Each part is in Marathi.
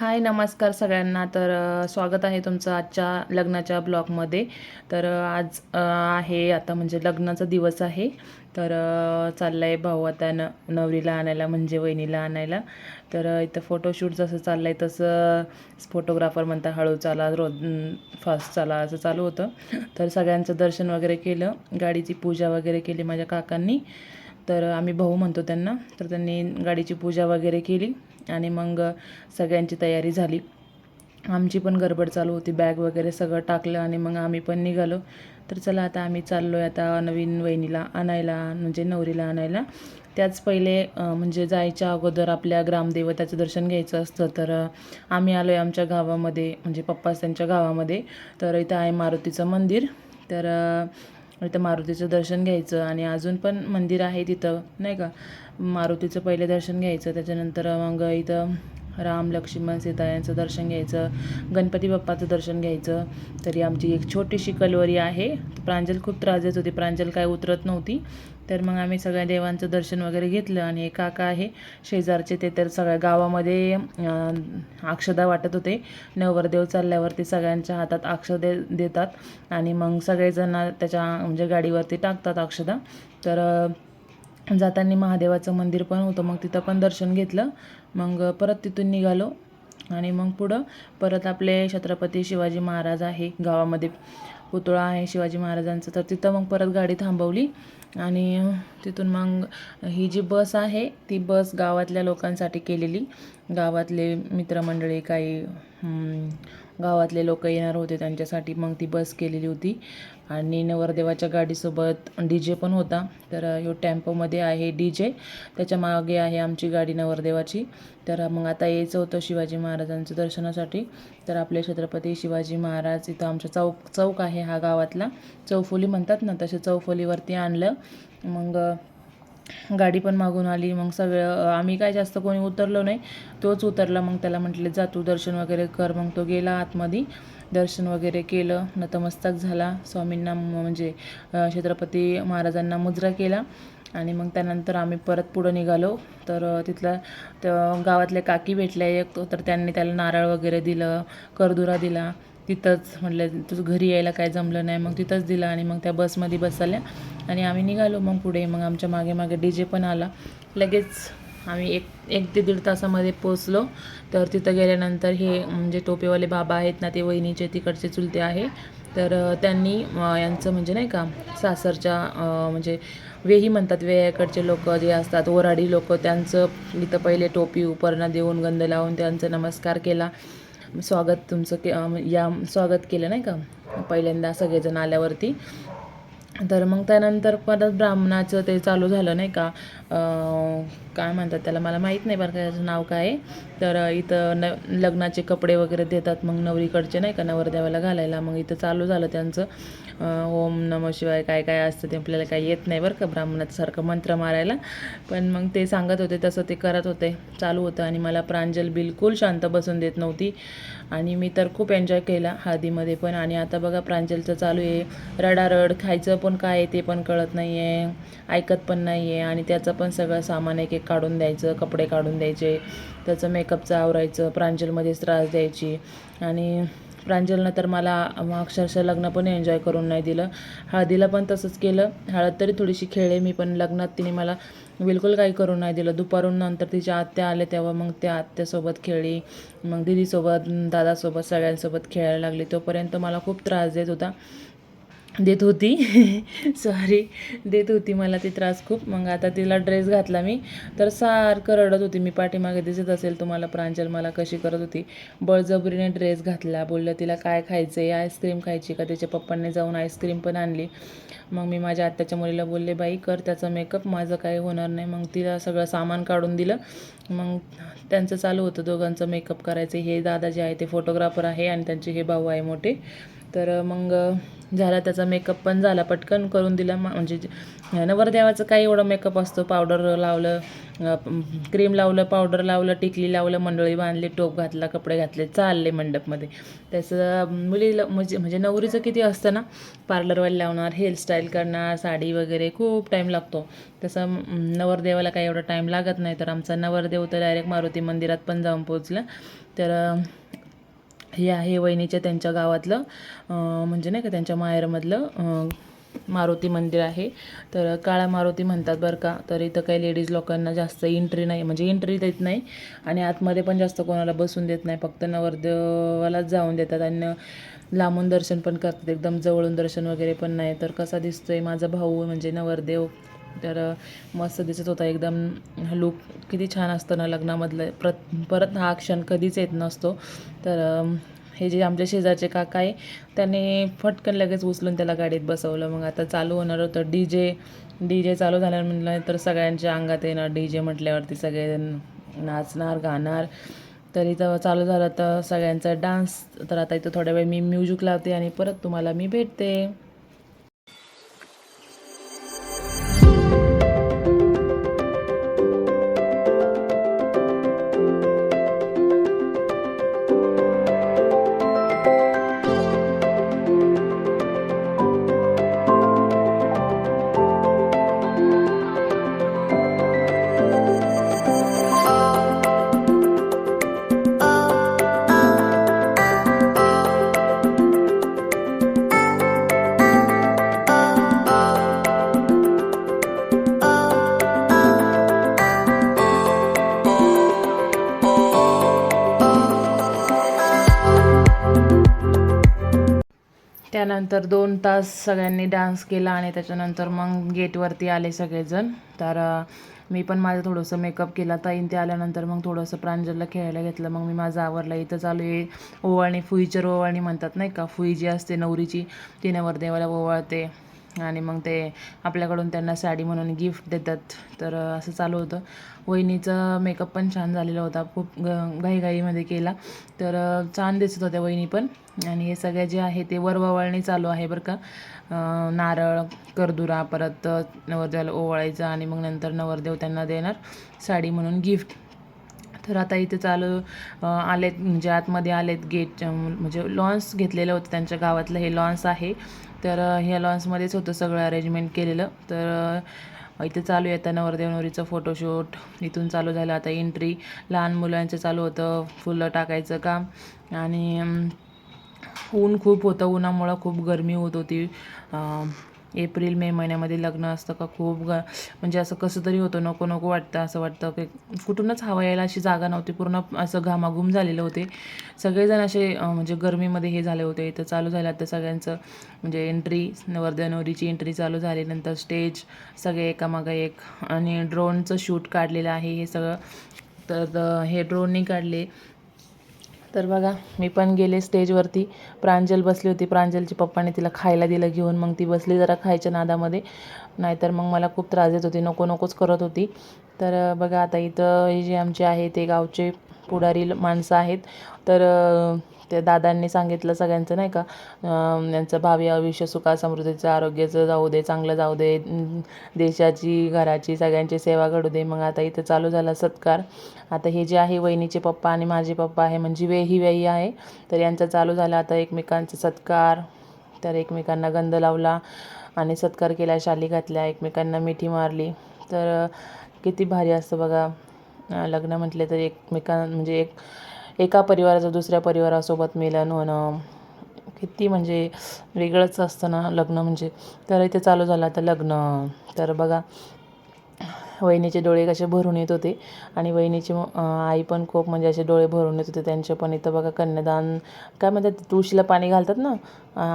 हाय नमस्कार सगळ्यांना. तर स्वागत आहे तुमचं आजच्या लग्नाच्या ब्लॉगमध्ये. तर आज आहे आता म्हणजे लग्नाचा दिवस आहे. तर चाललं आहे भाऊ आता न नवरीला आणायला म्हणजे वहिनीला आणायला. तर इथं फोटोशूट जसं चाललं आहे तसं फोटोग्राफर म्हणता हळू चाला रोज फास्ट चाला असं चालू होतं. तर सगळ्यांचं दर्शन वगैरे केलं. गाडीची पूजा वगैरे केली माझ्या काकांनी. तर आम्ही भाऊ म्हणतो त्यांना. तर त्यांनी गाडीची पूजा वगैरे केली. आणि मग सगळ्यांची तयारी झाली. आमची पण गडबड चालू होती बॅग वगैरे सगळं टाकलं आणि मग आम्ही पण निघालो. तर चला आता आम्ही चाललो आहे आता नवीन वहिनीला आणायला म्हणजे नवरीला आणायला. त्याच पहिले म्हणजे जायच्या अगोदर आपल्या ग्रामदेवताचं दर्शन घ्यायचं असतं तर आम्ही आलो आहे आमच्या गावामध्ये म्हणजे पप्पास त्यांच्या गावामध्ये. तर इथं आहे मारुतीचं मंदिर. तर इथं मारुतीचं दर्शन घ्यायचं आणि अजून पण मंदिर आहे तिथं नाही का? मारुतीचं पहिले दर्शन घ्यायचं त्याच्यानंतर मग इथं राम लक्ष्मण सीता यांचं दर्शन घ्यायचं गणपती बाप्पाचं दर्शन घ्यायचं. तरी आमची एक छोटीशी कलवरी आहे. प्रांजल खूप त्रास देत होती. प्रांजल काय उतरत नव्हती. तर मग आम्ही सगळ्या देवांचं दर्शन वगैरे घेतलं आणि एक काका आहे. शेजारचे ते तर सगळ्या गावामध्ये अक्षदा वाटत होते. नवरदेव चालल्यावरती सगळ्यांच्या हातात अक्षदे देतात. आणि मग सगळेजण त्याच्या म्हणजे गाडीवरती टाकतात अक्षदा. तर जाताना महादेवाचं मंदिर पण होतं. मग तिथं पण दर्शन घेतलं. मग परत तिथून निघालो. आणि मग पुढं परत आपले छत्रपती शिवाजी महाराज आहे गावामध्ये पुतळा आहे शिवाजी महाराजांचं. तर तिथं मग परत गाडी थांबवली. आणि तिथून मग ही जी बस आहे ती बस गावातल्या लोकांसाठी केलेली. गावातले मित्रमंडळी काही गावातले लोक येणार होते त्यांच्यासाठी मग ती बस केलेली होती. आणि नवरदेवाच्या गाडीसोबत डी जे पण होता. तर ह्यो टेम्पोमध्ये आहे डी जे त्याच्यामागे आहे आमची गाडी नवरदेवाची. तर मग आता यायचं होतं शिवाजी महाराजांचं दर्शनासाठी. तर आपले छत्रपती शिवाजी महाराज इथं आमच्या चौक चौक आहे हा गावातला. चौफुली म्हणतात ना तसे चौफुलीवरती आणलं. मग गाडी पण मागून आली. मग सगळं आम्ही काय जास्त कोणी उतरलो नाही. तोच उतरला. मग त्याला म्हटले जा तू दर्शन वगैरे कर. मग तो गेला आतमध्ये. दर्शन वगैरे केलं नतमस्तक झाला. स्वामींना म्हणजे छत्रपती महाराजांना मुजरा केला. आणि मग त्यानंतर आम्ही परत पुढं निघालो. तर तिथला त्या गावातल्या काकी भेटल्या एक. तर त्यांनी त्याला नारळ वगैरे दिलं करदुरा दिला. तिथंच म्हटलं तुझं घरी यायला काय जमलं नाही. मग तिथंच दिलं आणि मग त्या बसमध्ये बसल्या. आणि आम्ही निघालो. मग पुढे मग आमच्या मागे मागे डी जे पण आला. लगेच आम्ही एक एक ते दीड तासामध्ये पोचलो तर तिथं गेल्यानंतर हे म्हणजे टोपेवाले बाबा आहेत ना ते वहिनीचे तिकडचे चुलते आहे. तर त्यांनी यांचं म्हणजे नाही का सासरच्या म्हणजे वेही म्हणतात वेयाकडचे लोक जे असतात वराडी लोक त्यांचं इथं पहिले टोपी उपरणं देऊन गंध लावून त्यांचं नमस्कार केला. स्वागत तुमचं के या स्वागत केलं नाही का पहिल्यांदा सगळेजण आल्यावरती. तर मग त्यानंतर परत ब्राह्मणाचं ते चालू झालं नाही का काय म्हणतात त्याला? मला माहीत नाही बरं का त्याचं नाव काय आहे. तर इथं न लग्नाचे कपडे वगैरे देतात मग नवरीकडचे नाही का? नवरदेवाला घालायला. मग इथं चालू झालं त्यांचं. ओम नम शिवाय काय काय असतं ते आपल्याला काही येत नाही बरं का ब्राह्मणासारखं मंत्र मारायला. पण मग ते सांगत होते तसं ते करत होते चालू होतं आणि मला प्रांजल बिलकुल शांत बसून देत नव्हती. आणि मी तर खूप एन्जॉय केला हळदीमध्ये पण. आणि आता बघा प्रांजलचं चालू आहे. रडारड खायचं पण काय आहे ते पण कळत नाही आहे ऐकत पण नाही आहे आणि त्याचं पण सगळं सामान एक एक काढून द्यायचं कपडे काढून द्यायचे. त्याचं मेकअपचं आवरायचं प्रांजलमध्येच त्रास द्यायची. आणि प्रांजलनं तर मला अक्षरशः लग्न पण एन्जॉय करून नाही दिलं. हळदीला पण तसंच केलं. हळद तरी थोडीशी खेळले मी पण लग्नात तिने मला बिलकुल काही करून नाही दिलं. दुपारून नंतर तिच्या आत्या आल्या तेव्हा मग त्या आत्यासोबत खेळली. मग दिदीसोबत दादासोबत सगळ्यांसोबत खेळायला लागली. तोपर्यंत मला खूप त्रास देत होता. देत होती. सॉरी देत होती मला ती त्रास खूप. मग आता तिला ड्रेस घातला मी. तर सारखं रडत होती. मी पाठीमागे दिसत असेल तुम्हाला प्रांजल मला कशी करत होती. बळजबरीने ड्रेस घातला. बोललं तिला काय खायचं आहे आईस्क्रीम खायची का? त्याच्या पप्पांनी जाऊन आईस्क्रीम पण आणली. मग मी माझ्या आत्याच्या मुलीला बोलले बाई कर त्याचा मेकअप माझं काही होणार नाही. मग तिला सगळं सामान काढून दिलं. मग त्यांचं चालू होतं दोघांचं मेकअप करायचं. हे दादा जे आहे ते फोटोग्राफर आहे आणि त्यांचे हे भाऊ आहे मोठे. तर मग झाला त्याचा मेकअप पण झाला. पटकन करून दिला म्हणजे नवरदेवाचं काही एवढं मेकअप असतो. पावडर लावलं क्रीम लावलं पावडर लावलं टिकली लावलं मंडळी बांधली टोप घातला कपडे घातले चालले मंडपमध्ये. त्याचं मुलीला म्हणजे म्हणजे नवरीचं किती असतं ना पार्लरवाली लावणार हेअरस्टाईल करणार साडी वगैरे खूप टाईम लागतो. तसं नवरदेवाला काही एवढा टाईम लागत नाही. तर आमचा नवरदेव तर डायरेक्ट मारुती मंदिरात पण जाऊन पोचला तर हे आहे वहिनीच्या त्यांच्या गावातलं म्हणजे नाही का त्यांच्या माहेरमधलं मारुती मंदिर आहे. तर काळा मारुती म्हणतात बरं का तर इथं काही लेडीज लोकांना जास्त एंट्री नाही म्हणजे एंट्री देत नाही. आणि आतमध्ये पण जास्त कोणाला बसून देत नाही फक्त नवरदेवालाच जाऊन देतात. आणि लांबून दर्शन पण करतात एकदम जवळून दर्शन वगैरे पण नाही. तर कसा दिसतोय माझा भाऊ म्हणजे नवरदेव तर मस्त दिसत होता एकदम लुक किती छान असतं ना लग्नामधलं. परत परत हा क्षण कधीच येत नसतो. तर हे जे आमच्या शेजारचे काका आहे त्याने फटकन लगेच उचलून त्याला गाडीत बसवलं. मग आता चालू होणार होतं डी जे डी जे चालू झाल्यावर म्हटलं तर सगळ्यांच्या अंगात येणार डी जे म्हटल्यावरती सगळे नाचणार गाणार. तर इथं चालू झालं तर सगळ्यांचा डान्स तर आता इथं थोड्या वेळ मी म्युझिक लावते आणि परत तुम्हाला मी भेटते. त्यानंतर दोन तास सगळ्यांनी डान्स केला आणि त्याच्यानंतर मग गेटवरती आले सगळेजण. तर मी पण माझं थोडंसं मेकअप केला. ताईन ते आल्यानंतर मग थोडंसं प्रांजलला खेळायला घेतलं. मग मी माझं आवरलं. इथं चालू आहे ओवाळणी फुईचर ओवाळणी म्हणतात नाही का? फुई जी असते नवरीची ती नवरदेवाला ओवाळते. आणि मग ते आपल्याकडून त्यांना साडी म्हणून गिफ्ट देतात. तर असं चालू होतं. वहिनीचं मेकअप पण छान झालेला होता. खूप ग घाईघाईमध्ये केला. तर छान दिसत होत्या वहिनी पण. आणि हे सगळे जे आहे ते वरवळणी चालू आहे बरं का. नारळ करदुरा परत नवरदेवाला ओवाळायचं आणि मग नंतर नवरदेव त्यांना देणार साडी म्हणून गिफ्ट तर आता इथे चालू आलेत म्हणजे आतमध्ये आलेत गेट म्हणजे लॉन्स घेतलेलं होतं त्यांच्या गावातलं हे लॉन्स आहे. तर ह्या लॉन्समध्येच होतं सगळं अरेंजमेंट केलेलं. तर इथे चालू आहे आता नवरदेव फोटोशूट इथून चालू झालं आता एंट्री लहान मुलांचं चालू होतं फुलं टाकायचं काम. आणि ऊन खूप होतं उन्हामुळं खूप गरमी होत होती. एप्रिल मे महिन्यामध्ये लग्न असतं का खूप ग म्हणजे असं कसं तरी होतं नको नको वाटतं असं वाटतं की कुठूनच हवा यायला अशी जागा नव्हती पूर्ण असं घामाघूम झालेलं होते. सगळेजण असे म्हणजे गरमीमध्ये हे झाले होते इथं चालू झालं आता सगळ्यांचं म्हणजे एंट्री वर्धनवरीची नवरीची एंट्री चालू झाली नंतर स्टेज सगळे एकामागं एक आणि ड्रोनचं शूट काढलेलं आहे हे सगळं. तर हे ड्रोननी काढले. तर बघा मी पण गेले स्टेजवरती. प्रांजल बसली होती. प्रांजलची पप्पाने तिला खायला दिलं घेऊन. मग ती बसली जरा खायच्या नादामध्ये. नाहीतर मग मला खूप त्रास देत होती. नको नकोच करत होती. तर बघा आता इथं हे जे आमचे आहे ते गावचे पुढारी माणसं आहेत. तर त्या दादांनी सांगितलं सगळ्यांचं नाही का? यांचं भावी आयुष्य सुखा समृद्धीचं आरोग्याचं जाऊ दे चांगलं जाऊ दे देशाची घराची सगळ्यांची सेवा घडू दे. मग आता इथं चालू झाला सत्कार. आता हे जे आहे वहिनीचे पप्पा आणि माझे पप्पा आहे म्हणजे वे ही वेई आहे. तर यांचं चालू झालं आता एकमेकांचा सत्कार. तर एकमेकांना गंध लावला आणि सत्कार केला शाली घातल्या एकमेकांना मिठी मारली. तर किती भारी असतं बघा. लग्न म्हटले तर एकमेकां म्हणजे एक एका परिवाराचं दुसऱ्या परिवारासोबत मिलन होणं किती म्हणजे वेगळंच असतं ना लग्न म्हणजे. तर इथे चालू झालं आता लग्न. तर बघा वहिनीचे डोळे कसे भरून येत होते. आणि वहिनीची आई पण खूप म्हणजे असे डोळे भरून येत होते त्यांचे पण. इथं बघा कन्यादान काय म्हणतात तुळशीला पाणी घालतात ना?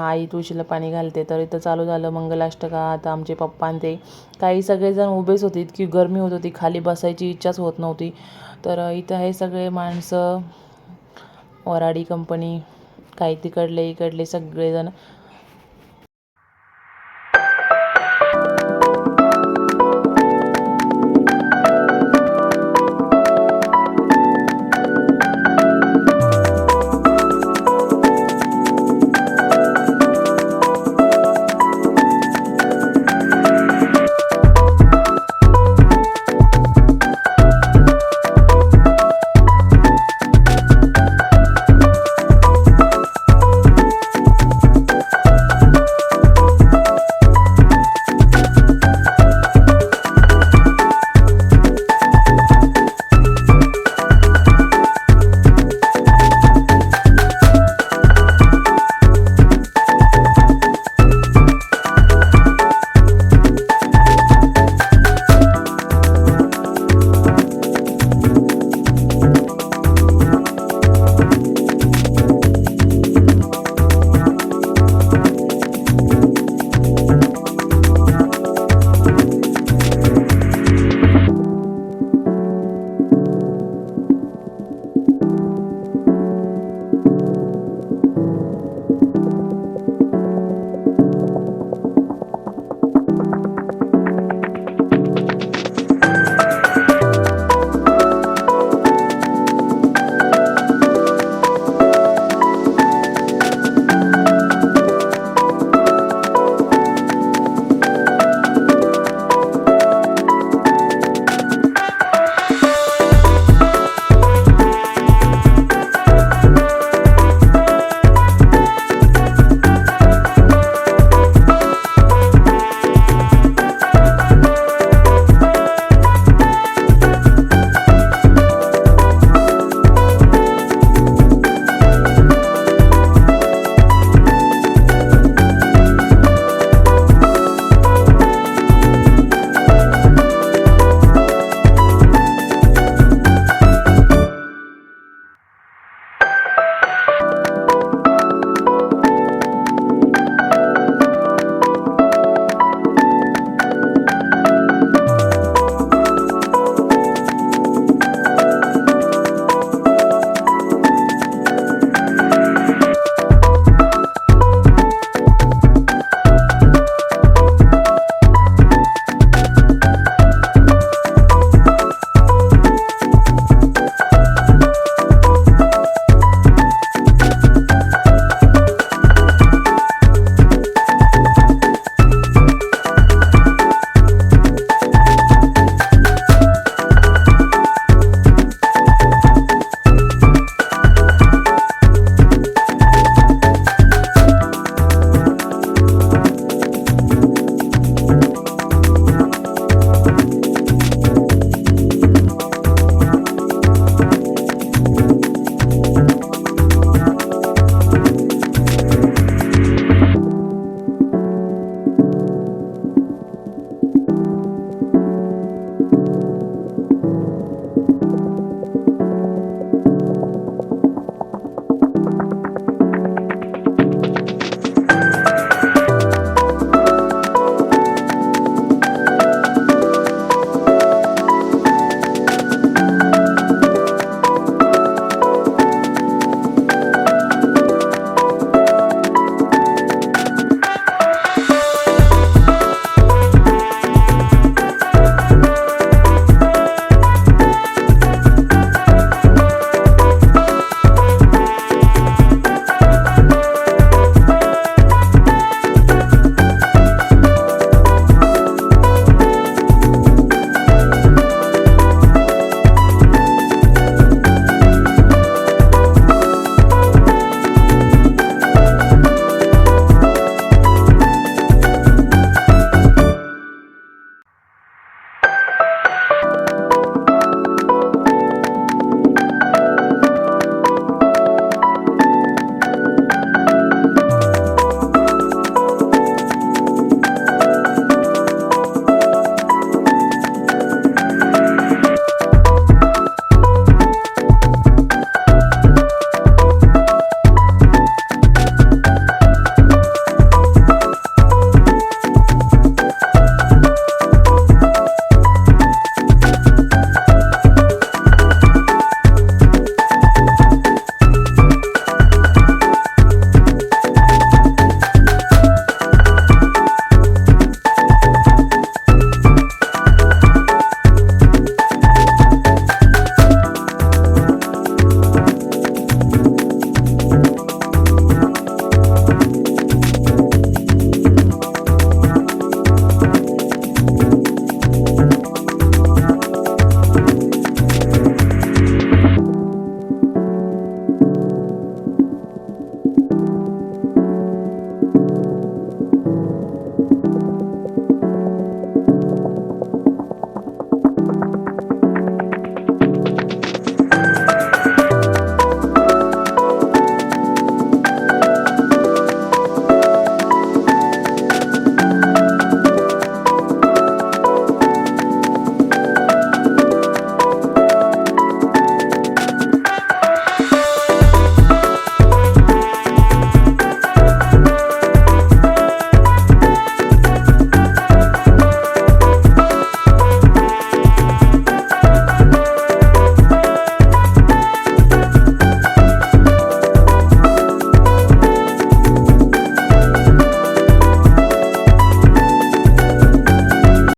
आई तुळशीला पाणी घालते. तर इथं चालू झालं मंगलाष्टका आता आमचे पप्पा ते. काही सगळेजण उभेच होते. इतकी गरमी होत होती. खाली बसायची इच्छाच होत नव्हती. तर इथं हे सगळे माणसं वराडी कंपनी काही तिकडले इकडले सगळेजण